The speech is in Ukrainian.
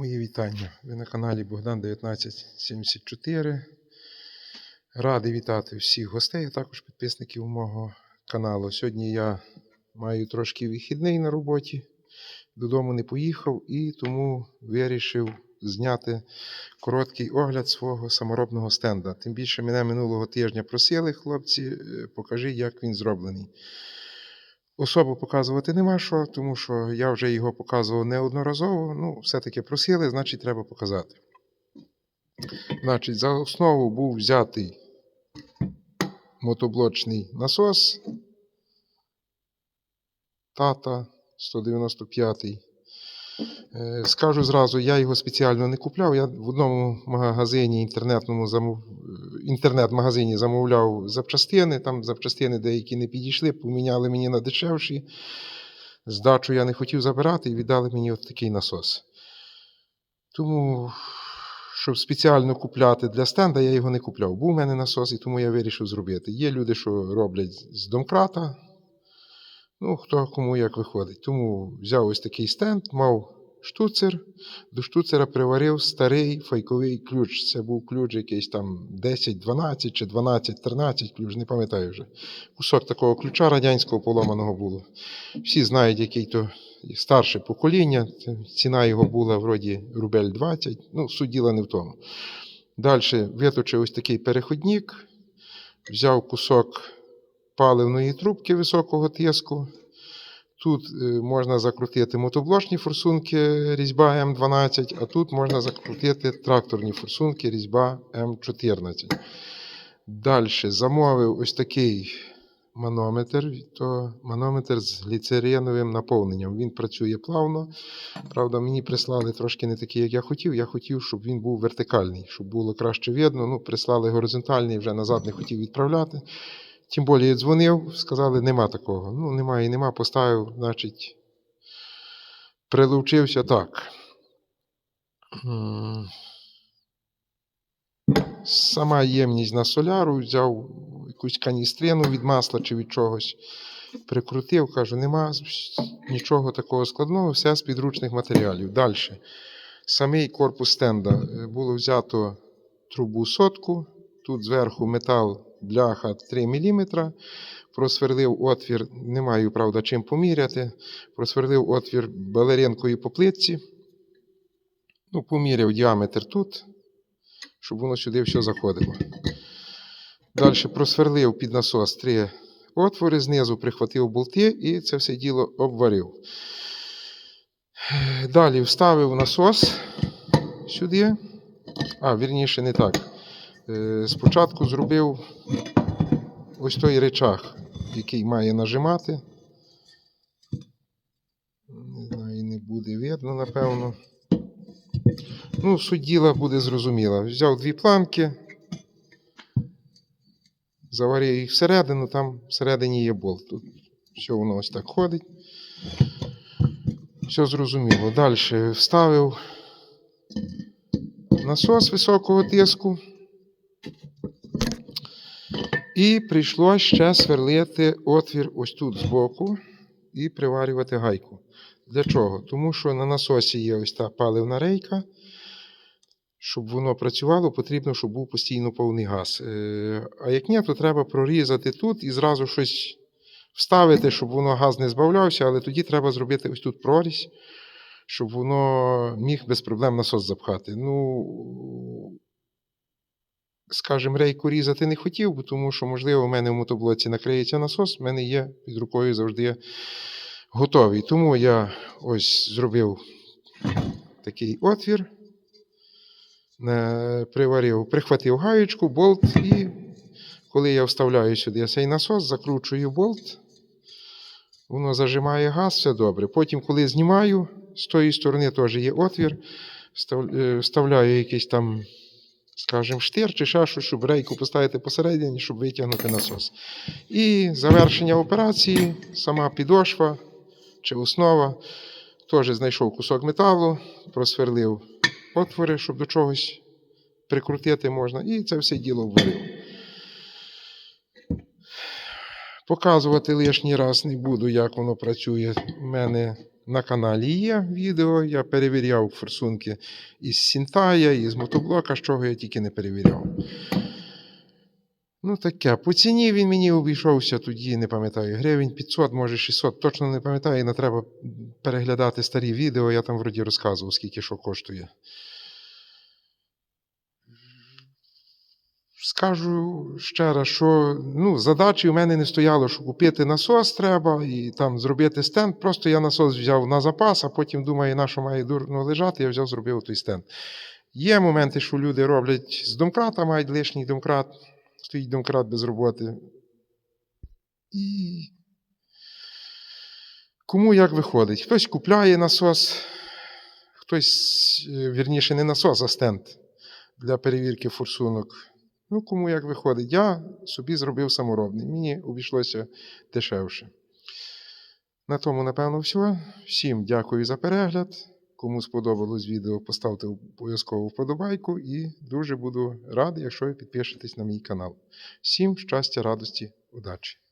Мої вітання. Ви на каналі Богдан 1974. Радий вітати всіх гостей, а також підписників мого каналу. Сьогодні я маю трошки вихідний на роботі, додому не поїхав і тому вирішив зняти короткий огляд свого саморобного стенда. Тим більше мене минулого тижня просили хлопці, е, покажи, як він зроблений. Особу показувати нема що, тому що я вже його показував неодноразово. Ну, все-таки просили, значить, треба показати. Значить, за основу був взятий мотоблочний насос Тата 195. Е, Скажу зразу, я його спеціально не купляв. Я в одному магазині інтернетному інтернет-магазині замовляв запчастини. Там запчастини деякі не підійшли, поміняли мені на дешевші. Здачу я не хотів забирати і віддали мені от такий насос. Тому, щоб спеціально купляти для стенда, я його не купляв. Був у мене насос, і тому я вирішив зробити. Є люди, що роблять з домкрата. Ну, хто кому як виходить. Тому взяв ось такий стенд, мав штуцер. До штуцера приварив старий фейковий ключ. Це був ключ якийсь там 10-12 чи 12-13 ключ, не пам'ятаю вже. Кусок такого ключа радянського поломаного було. Всі знають, який то старше покоління. Ціна його була вроді рубель 20. Ну, суть діла не в тому. Далі виточив ось такий переходник, взяв кусок паливної трубки високого тиску. Тут е, можна закрутити мотоблочні форсунки різьба М12, а тут можна закрутити тракторні форсунки різьба М14. Далі замовив ось такий манометр. То манометр з гліцериновим наповненням. Він працює плавно. Правда, мені прислали трошки не такий, як я хотів. Я хотів, щоб він був вертикальний, щоб було краще видно. Ну, прислали горизонтальний, вже назад не хотів відправляти. Тим більше дзвонив, сказали, нема такого. Ну, немає і нема, поставив, значить, прилучився так. Сама ємність на соляру, взяв якусь каністрину від масла чи від чогось, прикрутив, кажу, нема нічого такого складного, все з підручних матеріалів. Далі. Самий корпус стенда е, було взято трубу сотку, тут зверху метал бляха 3 мм. Просверлив отвір, не маю, правда, чим поміряти. Просверлив отвір балеринкою по плитці. Ну, поміряв діаметр тут, щоб воно сюди все заходило. Далі просверлив під насос три отвори, знизу прихватив болти і це все діло обварив. Далі вставив насос сюди. А, вірніше, не так. Е, Спочатку зробив ось той речах, який має нажимати. Не знаю, не буде видно, напевно. Ну, суть буде зрозуміла. Взяв дві планки, заварив їх всередину, там всередині є болт. Тут все воно ось так ходить. Все зрозуміло. Далі вставив насос високого тиску. І прийшло ще сверлити отвір ось тут збоку і приварювати гайку. Для чого? Тому що на насосі є ось та паливна рейка. Щоб воно працювало, потрібно, щоб був постійно повний газ. Е, А як ні, то треба прорізати тут і зразу щось вставити, щоб воно газ не збавлявся, але тоді треба зробити ось тут прорізь, щоб воно міг без проблем насос запхати. Ну, скажімо, рейку різати не хотів, бо тому що, можливо, у мене в мотоблоці накриється насос, в мене є під рукою завжди готовий. Тому я ось зробив такий отвір, приварив, прихватив гаєчку, болт, і коли я вставляю сюди цей насос, закручую болт, воно зажимає газ, все добре. Потім, коли знімаю, з тої сторони теж є отвір, е, вставляю якийсь там скажімо, штир чи щось, щоб рейку поставити посередині, щоб витягнути насос. І завершення операції, сама підошва чи основа. Теж знайшов кусок металу, просверлив отвори, щоб до чогось прикрутити можна, і це все діло вварив. Показувати лишній раз не буду, як воно працює. У мене на каналі є відео. Я перевіряв форсунки із Сінтая, із мотоблока, з чого я тільки не перевіряв. Ну, таке. По ціні він мені обійшовся тоді, не пам'ятаю, гривень 500, може 600. Точно не пам'ятаю, не треба переглядати старі відео. Я там вроді розказував, скільки що коштує. Скажу ще раз, що ну, задачі у мене не стояло, що купити насос треба і там зробити стенд. Просто я насос взяв на запас, а потім думаю, на що має дурно лежати, я взяв, зробив той стенд. Є моменти, що люди роблять з домкрата, мають лишній домкрат, стоїть домкрат без роботи. І кому як виходить? Хтось купляє насос, хтось, е, вірніше, не насос, а стенд для перевірки форсунок. Ну, кому як виходить. Я собі зробив саморобний. Мені обійшлося дешевше. На тому, напевно, все. Всім дякую за перегляд. Кому сподобалось відео, поставте обов'язково вподобайку і дуже буду радий, якщо ви підпишетесь на мій канал. Всім щастя, радості, удачі!